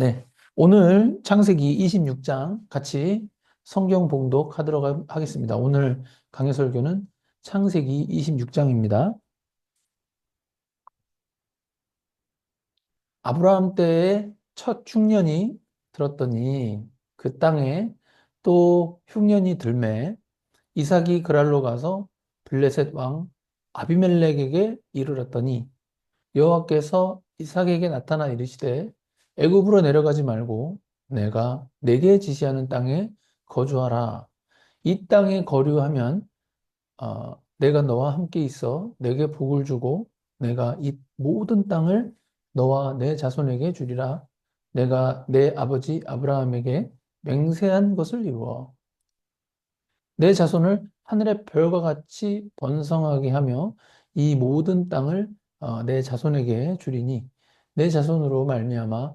네. 오늘 창세기 26장 같이 성경 봉독하도록 하- 하겠습니다. 오늘 강해 설교는 창세기 26장입니다. 아브라함 때의 첫 흉년이 들었더니 그 땅에 또 흉년이 들매 이삭이 그랄로 가서 블레셋 왕 아비멜렉에게 이르렀더니 여호와께서 이삭에게 나타나 이르시되 애굽으로 내려가지 말고 내가 내게 지시하는 땅에 거주하라. 이 땅에 거류하면 어, 내가 너와 함께 있어 내게 복을 주고 내가 이 모든 땅을 너와 내 자손에게 주리라. 내가 내 아버지 아브라함에게 맹세한 것을 이루어 내 자손을 하늘의 별과 같이 번성하게 하며 이 모든 땅을 어, 내 자손에게 주리니 내 자손으로 말미암아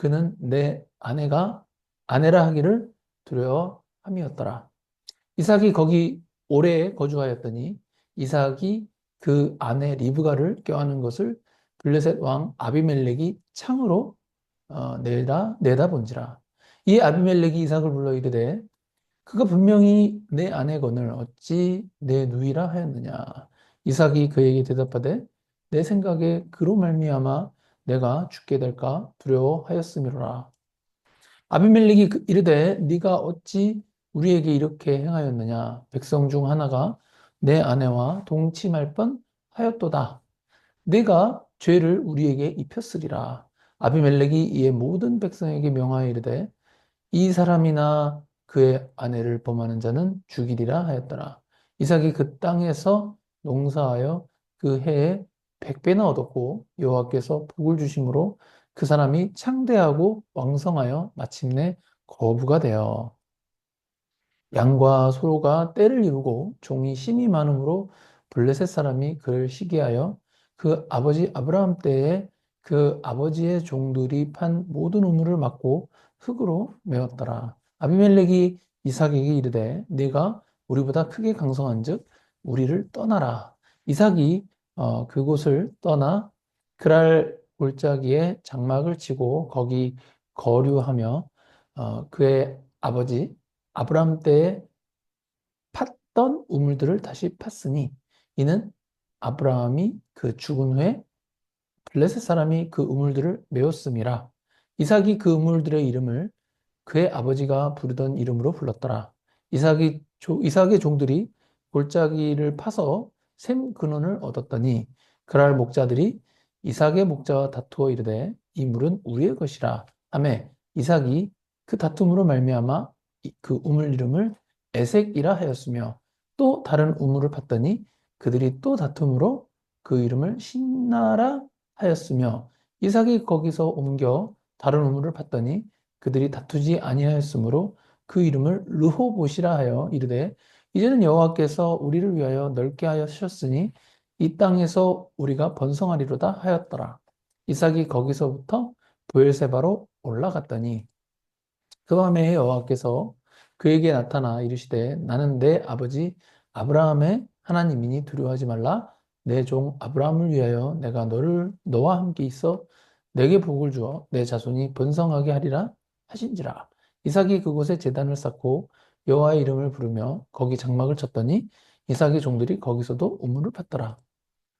그는 내 아내가 아내라 하기를 두려워함이었더라. 이삭이 거기 오래 거주하였더니 이삭이 그 아내 리브가를 껴안은 것을 블레셋 왕 아비멜렉이 창으로 어, 내다 내다본지라. 이 아비멜렉이 이삭을 불러 이르되 그가 분명히 내 아내건을 어찌 내 누이라 하였느냐. 이삭이 그에게 대답하되 내 생각에 그로 말미암아 내가 죽게 될까 두려워하였음이로라. 아비멜렉이 그- 이르되 네가 어찌 우리에게 이렇게 행하였느냐. 백성 중 하나가 내 아내와 동침할 뻔 하였도다. 내가 죄를 우리에게 입혔으리라. 아비멜렉이 이에 모든 백성에게 명하여 이르되 이 사람이나 그의 아내를 범하는 자는 죽이리라 하였더라. 이삭이 그 땅에서 농사하여 그 해에 백배나 얻었고 여호와께서 복을 주심으로 그 사람이 창대하고 왕성하여 마침내 거부가 되어 양과 소가 떼를 이루고 종이 심이 많음으로 블레셋 사람이 그를 시기하여 그 아버지 아브라함 때에 그 아버지의 종들이 판 모든 우물을 막고 흙으로 메웠더라. 아비멜렉이 이삭에게 이르되 네가 우리보다 크게 강성한즉 우리를 떠나라. 이삭이 어, 그곳을 떠나 그랄 골짜기에 장막을 치고 거기 거류하며 어, 그의 아버지 아브라함 때에 팠던 우물들을 다시 팠으니 이는 아브라함이 그 죽은 후에 블레셋 사람이 그 우물들을 메웠음이라. 이삭이 그 우물들의 이름을 그의 아버지가 부르던 이름으로 불렀더라. 이삭이 조- 이삭의 종들이 골짜기를 파서 샘 근원을 얻었더니 그랄 목자들이 이삭의 목자와 다투어 이르되 이 물은 우리의 것이라. 하매 이삭이 그 다툼으로 말미암아 이- 그 우물 이름을 에색이라 하였으며 또 다른 우물을 팠더니 그들이 또 다툼으로 그 이름을 신나라 하였으며 이삭이 거기서 옮겨 다른 우물을 팠더니 그들이 다투지 아니하였으므로 그 이름을 르호봇이라 하여 이르되 이제는 여호와께서 우리를 위하여 넓게 하셨으니 이 땅에서 우리가 번성하리로다 하였더라. 이삭이 거기서부터 보엘세바로 올라갔더니 그 밤에 여호와께서 그에게 나타나 이르시되 나는 내 아버지 아브라함의 하나님이니 두려워하지 말라 내 종 아브라함을 위하여 내가 너를 너와 함께 있어 내게 복을 주어 내 자손이 번성하게 하리라 하신지라 이삭이 그곳에 제단을 쌓고 여호와의 이름을 부르며 거기 장막을 쳤더니 이삭의 종들이 거기서도 우물을 팠더라.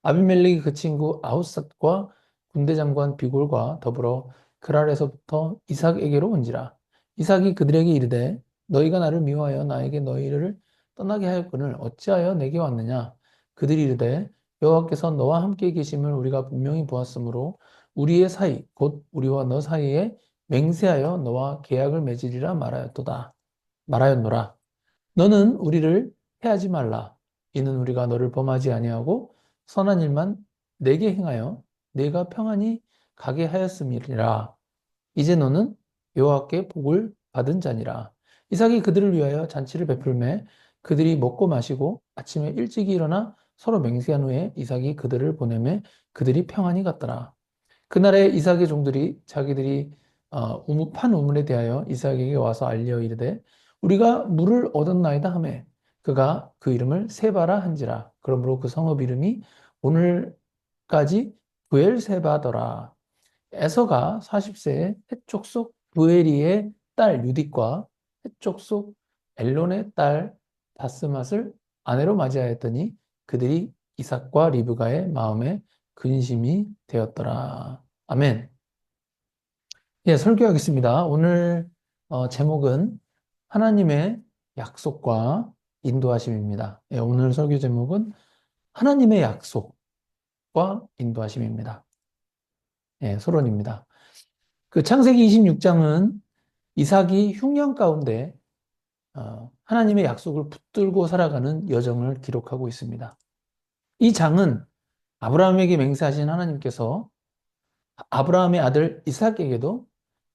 아비멜렉이 그 친구 아우삿과 군대 장관 비골과 더불어 그랄에서부터 이삭에게로 온지라. 이삭이 그들에게 이르되 너희가 나를 미워하여 나에게 너희를 떠나게 하였거늘 어찌하여 내게 왔느냐? 그들이 이르되 여호와께서 너와 함께 계심을 우리가 분명히 보았으므로 우리의 사이 곧 우리와 너 사이에 맹세하여 너와 계약을 맺으리라 말하였도다 말하였노라 너는 우리를 해하지 말라 이는 우리가 너를 범하지 아니하고 선한 일만 내게 행하여 내가 평안히 가게 하였음이니라 이제 너는 여호와께 복을 받은 자니라. 이삭이 그들을 위하여 잔치를 베풀매 그들이 먹고 마시고 아침에 일찍이 일어나 서로 맹세한 후에 이삭이 그들을 보내매 그들이 평안히 갔더라. 그날에 이삭의 종들이 자기들이 어, 우물, 판 우물에 대하여 이삭에게 와서 알려 이르되 우리가 물을 얻었나이다 하매 그가 그 이름을 세바라 한지라. 그러므로 그 성읍 이름이 오늘까지 부엘세바더라. 에서가 40세에 해쪽 속 부에리의 딸 유딕과 해쪽 속 엘론의 딸 바스맛을 아내로 맞이하였더니 그들이 이삭과 리브가의 마음에 근심이 되었더라. 아멘. 예, 설교하겠습니다. 오늘 어, 제목은 하나님의 약속과 인도하심입니다. 예, 오늘 설교 제목은 하나님의 약속과 인도하심입니다. 예, 소론입니다. 그 창세기 26장은 이삭이 흉년 가운데 어, 하나님의 약속을 붙들고 살아가는 여정을 기록하고 있습니다. 이 장은 아브라함에게 맹세하신 하나님께서 아브라함의 아들 이삭에게도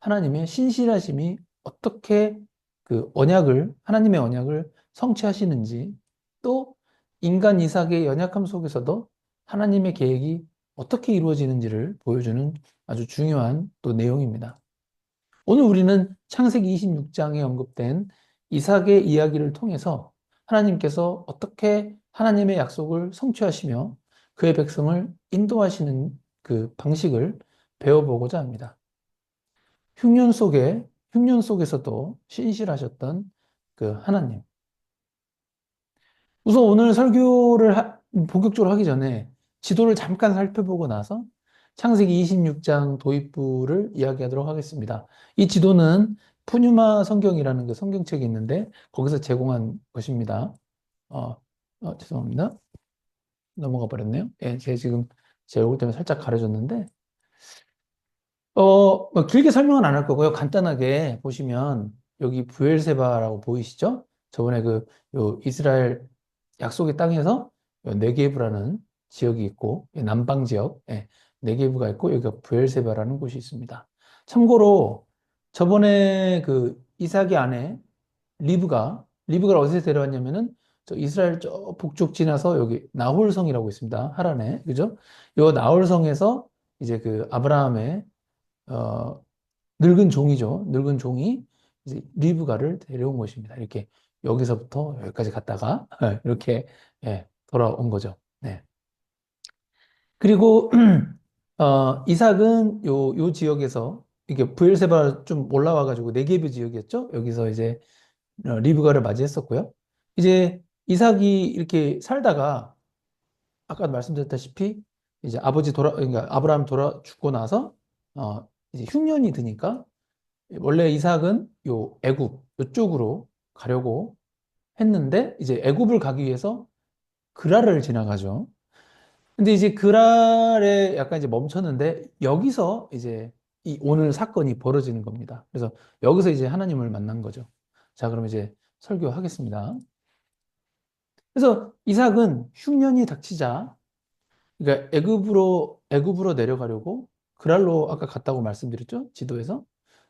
하나님의 신실하심이 어떻게 그 언약을 하나님의 언약을 성취하시는지 또 인간 이삭의 연약함 속에서도 하나님의 계획이 어떻게 이루어지는지를 보여주는 아주 중요한 또 내용입니다. 오늘 우리는 창세기 26장에 언급된 이삭의 이야기를 통해서 하나님께서 어떻게 하나님의 약속을 성취하시며 그의 백성을 인도하시는 그 방식을 배워보고자 합니다. 흉년 속에, 흉년 속에서도 신실하셨던 그 하나님. 우선 오늘 설교를 하, 본격적으로 하기 전에 지도를 잠깐 살펴보고 나서 창세기 26장 도입부를 이야기하도록 하겠습니다. 이 지도는 푸뉴마 성경이라는 그 성경책이 있는데 거기서 제공한 것입니다. 어, 어, 죄송합니다. 넘어가 버렸네요. 예, 제가 지금 제 얼굴 때문에 살짝 가려졌는데 어, 뭐 길게 설명은 안 할 거고요. 간단하게 보시면 여기 부엘세바라고 보이시죠? 저번에 그 요 이스라엘 약속의 땅에서 네게브라는 지역이 있고 남방 지역 예, 네게브가 있고 여기가 부엘세바라는 곳이 있습니다. 참고로 저번에 그 이삭의 아내 리브가 리브가 어디서 데려왔냐면은 저 이스라엘 저 북쪽 지나서 여기 나홀성이라고 있습니다. 하란에 그죠? 요 나홀성에서 이제 그 아브라함의 어, 늙은 종이죠. 늙은 종이 이제 리브가를 데려온 것입니다. 이렇게 여기서부터 여기까지 갔다가 이렇게 예, 돌아온 거죠. 네. 그리고 어, 이삭은 요, 요 지역에서 이게 부엘세바 좀 올라와 가지고 네게브 지역이었죠. 여기서 이제 어, 리브가를 맞이했었고요. 이제 이삭이 이렇게 살다가 아까 말씀드렸다시피 이제 아버지 돌아 그러니까 아브라함 돌아 죽고 나서 어, 이제 흉년이 드니까 원래 이삭은 요 애굽 요쪽으로 가려고 했는데 이제 애굽을 가기 위해서 그랄을 지나가죠. 근데 이제 그랄에 약간 이제 멈췄는데 여기서 이제 이 오늘 사건이 벌어지는 겁니다. 그래서 여기서 이제 하나님을 만난 거죠. 자, 그럼 이제 설교하겠습니다. 그래서 이삭은 흉년이 닥치자 그러니까 애굽으로 애굽으로 내려가려고 그랄로 아까 갔다고 말씀드렸죠? 지도에서.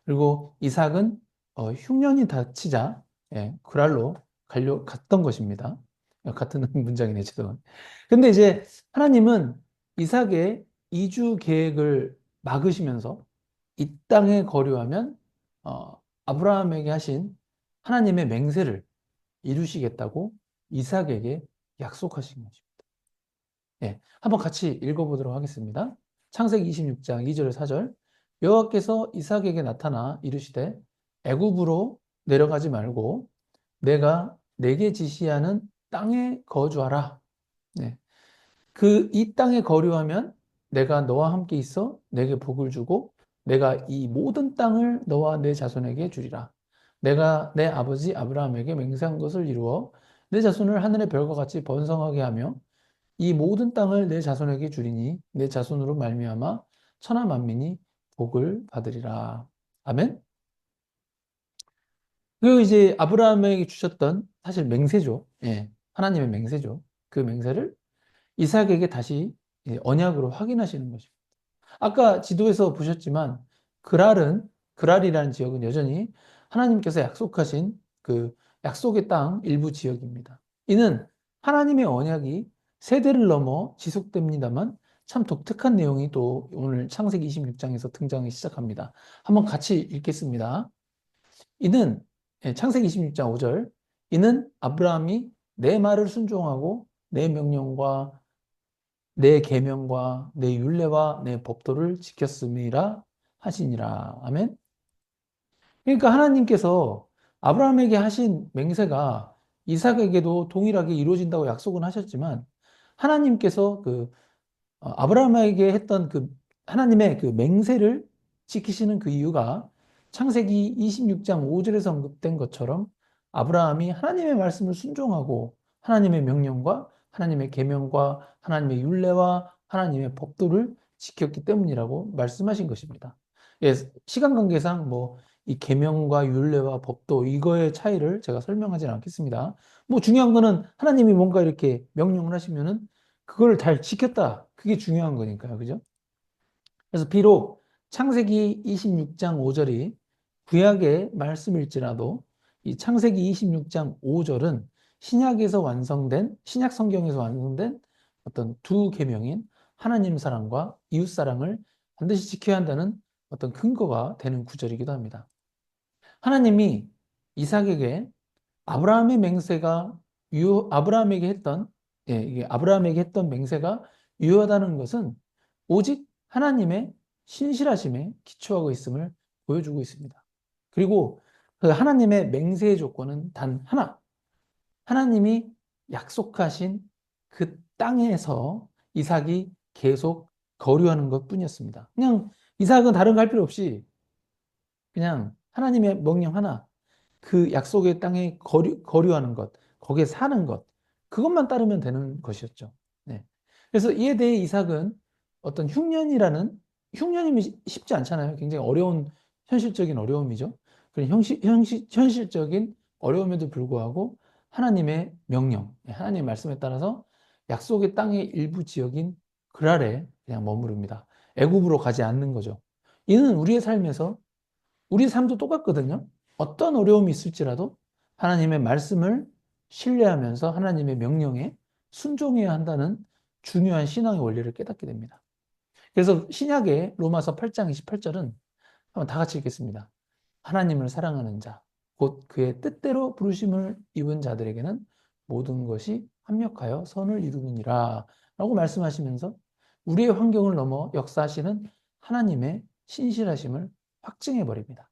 그리고 이삭은 어, 흉년이 닥치자 예, 그랄로 가려 갔던 것입니다. 같은 문장이네, 죄송합니다. 근데 이제 하나님은 이삭의 이주 계획을 막으시면서 이 땅에 거류하면 어, 아브라함에게 하신 하나님의 맹세를 이루시겠다고 이삭에게 약속하신 것입니다. 예, 한번 같이 읽어보도록 하겠습니다. 창세기 26장 2절 4절 여호와께서 이삭에게 나타나 이르시되 애굽으로 내려가지 말고 내가 내게 지시하는 땅에 거주하라. 네. 그 이 땅에 거류하면 내가 너와 함께 있어 내게 복을 주고 내가 이 모든 땅을 너와 내 자손에게 주리라. 내가 내 아버지 아브라함에게 맹세한 것을 이루어 내 자손을 하늘의 별과 같이 번성하게 하며 이 모든 땅을 내 자손에게 주리니 내 자손으로 말미암아 천하 만민이 복을 받으리라. 아멘. 그 이제 아브라함에게 주셨던 사실 맹세죠. 예. 하나님의 맹세죠. 그 맹세를 이삭에게 다시 언약으로 확인하시는 것입니다. 아까 지도에서 보셨지만 그랄은 그랄이라는 지역은 여전히 하나님께서 약속하신 그 약속의 땅 일부 지역입니다. 이는 하나님의 언약이 세대를 넘어 지속됩니다만 참 독특한 내용이 또 오늘 창세기 26장에서 등장하기 시작합니다. 한번 같이 읽겠습니다. 이는 예, 창세기 26장 5절 이는 아브라함이 내 말을 순종하고 내 명령과 내 계명과 내 율례와 내 법도를 지켰음이라 하시니라. 아멘. 그러니까 하나님께서 아브라함에게 하신 맹세가 이삭에게도 동일하게 이루어진다고 약속은 하셨지만 하나님께서 그 어, 아브라함에게 했던 그 하나님의 그 맹세를 지키시는 그 이유가 창세기 26장 5절에서 언급된 것처럼 아브라함이 하나님의 말씀을 순종하고 하나님의 명령과 하나님의 계명과 하나님의 율례와 하나님의 법도를 지켰기 때문이라고 말씀하신 것입니다. 예, 시간 관계상 뭐 이 계명과 율례와 법도 이거의 차이를 제가 설명하지는 않겠습니다. 뭐 중요한 거는 하나님이 뭔가 이렇게 명령을 하시면은 그걸 잘 지켰다. 그게 중요한 거니까요. 그죠? 그래서 비록 창세기 26장 5절이 구약의 말씀일지라도 이 창세기 26장 5절은 신약에서 완성된 신약 성경에서 완성된 어떤 두 계명인 하나님 사랑과 이웃 사랑을 반드시 지켜야 한다는 어떤 근거가 되는 구절이기도 합니다. 하나님이 이삭에게 아브라함의 맹세가 유 아브라함에게 했던 예, 이게 아브라함에게 했던 맹세가 유효하다는 것은 오직 하나님의 신실하심에 기초하고 있음을 보여주고 있습니다. 그리고 그 하나님의 맹세의 조건은 단 하나. 하나님이 약속하신 그 땅에서 이삭이 계속 거류하는 것 뿐이었습니다. 그냥 이삭은 다른 거 할 필요 없이 그냥 하나님의 명령 하나, 그 약속의 땅에 거류, 거류하는 것, 거기에 사는 것, 그것만 따르면 되는 것이었죠. 네. 그래서 이에 대해 이삭은 어떤 흉년이라는, 흉년이 쉽지 않잖아요. 굉장히 어려운, 현실적인 어려움이죠. 그런 현실, 현실, 현실적인 어려움에도 불구하고 하나님의 명령, 예, 하나님의 말씀에 따라서 약속의 땅의 일부 지역인 그랄에 그냥 머무릅니다. 애굽으로 가지 않는 거죠. 이는 우리의 삶에서 우리 삶도 똑같거든요. 어떤 어려움이 있을지라도 하나님의 말씀을 신뢰하면서 하나님의 명령에 순종해야 한다는 중요한 신앙의 원리를 깨닫게 됩니다. 그래서 신약의 로마서 8장 28절은 한번 다 같이 읽겠습니다. 하나님을 사랑하는 자, 곧 그의 뜻대로 부르심을 입은 자들에게는 모든 것이 합력하여 선을 이루느니라 라고 말씀하시면서 우리의 환경을 넘어 역사하시는 하나님의 신실하심을 확증해 버립니다.